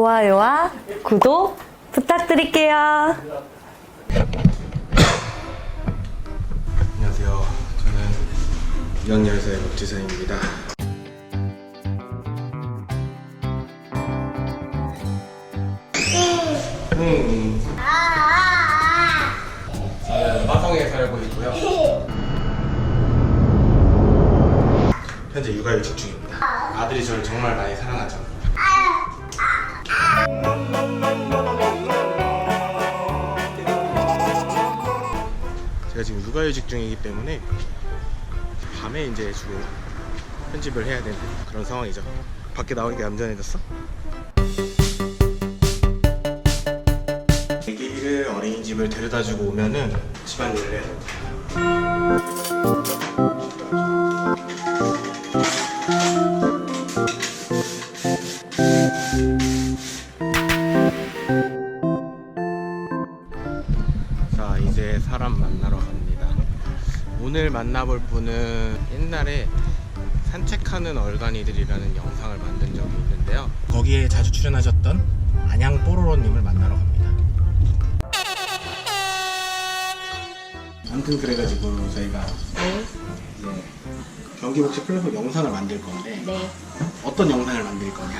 좋아요와 구독 부탁드릴게요. 안녕하세요. 저는 살고 있고요. 현재 육아휴직 중입니다. 아들이 저를 정말 많이 사랑하죠. 제가 지금 육아휴직 중이기 때문에 밤에 이제 주로 편집을 해야 되는 그런 상황이죠. 밖에 나오니까 얌전해졌어? 애기를 어린이집을 데려다주고 오면은 집안일을 해야 됩니다. 자 이제 사람 만나러 갑니다. 오늘 만나볼 분은 옛날에 산책하는 얼간이들이라는 영상을 만든 적이 있는데요. 거기에 자주 출연하셨던 안양 뽀로로님을 만나러 갑니다. 아무튼 그래가지고 저희가 네. 이제 경기복지 플랫폼 영상을 만들 건데 네. 어떤 영상을 만들 거냐?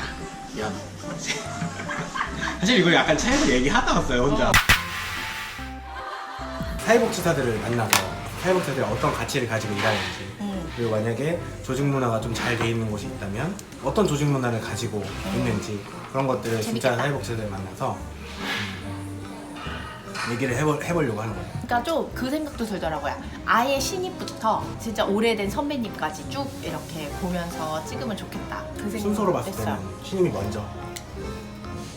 야 사실 이걸 약간 차에서 얘기하다 왔어요 혼자 사회복지사들을 만나서 사회복지사들이 어떤 가치를 가지고 일하는지 음. 그리고 만약에 조직 문화가 좀 잘 돼 있는 곳이 있다면 어떤 조직 문화를 가지고 있는지 그런 것들을 진짜. 사회복지사들 만나서 음, 얘기를 해보, 해보려고 하는 거예요 그러니까 좀 그 생각도 들더라고요. 아예 신입부터 진짜 오래된 선배님까지 쭉 이렇게 보면서 찍으면 좋겠다. 그 생각 순서로 봤을 때는. 신임이 먼저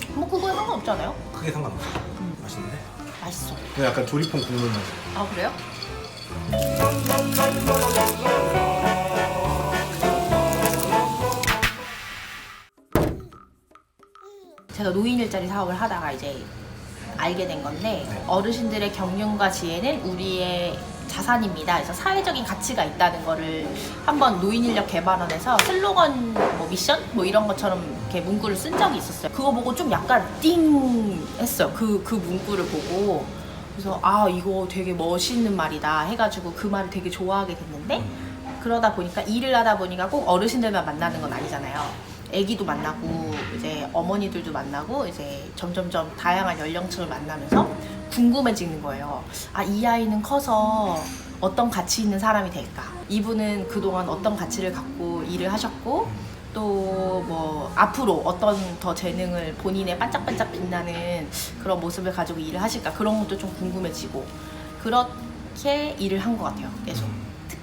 뭐 그거에 상관없잖아요. 크게 상관없어요 음. 맛있는데? 맛있어. 그 약간 조리통 국물 맛 아 그래요? 제가 노인 일자리 사업을 하다가 이제 알게 된 건데 네. 어르신들의 경륜과 지혜는 우리의 자산입니다. 그래서 사회적인 가치가 있다는 거를 한번 노인 인력 개발원에서 슬로건 뭐 미션 뭐 이런 것처럼 이렇게 문구를 쓴 적이 있었어요. 그거 보고 좀 약간 띵 했어요. 그 그 문구를 보고 그래서 아 이거 되게 멋있는 말이다 해가지고 그 말을 되게 좋아하게 됐는데 그러다 보니까 일을 하다 보니까 꼭 어르신들만 만나는 건 아니잖아요. 아기도 만나고 이제 어머니들도 만나고 이제 점점점 다양한 연령층을 만나면서 궁금해지는 거예요. 아 이 아이는 커서 어떤 가치 있는 사람이 될까? 이분은 그동안 어떤 가치를 갖고 일을 하셨고 또 뭐 앞으로 어떤 더 재능을 본인의 반짝반짝 빛나는 그런 모습을 가지고 일을 하실까 그런 것도 좀 궁금해지고 그렇게 일을 한 것 같아요 계속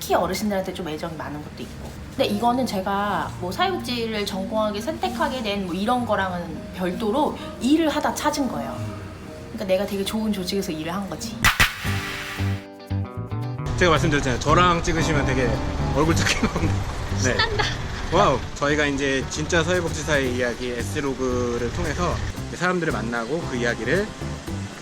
특히 어르신들한테 좀 애정이 많은 것도 있고 근데 이거는 제가 뭐 사회복지를 전공하게 선택하게 된 뭐 이런 거랑은 별도로 일을 하다 찾은 거예요 그러니까 내가 되게 좋은 조직에서 일을 한 거지 제가 말씀드렸잖아요. 저랑 찍으시면 되게 얼굴 찾기 나오는데. 네. 와우. 저희가 이제 진짜 사회복지사의 이야기 S로그를 통해서 사람들을 만나고 그 이야기를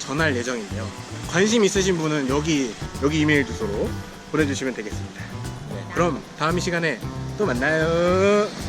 전할 예정인데요. 관심 있으신 분은 여기 여기 이메일 주소로 보내주시면 되겠습니다. 네, 그럼 다음 시간에 또 만나요.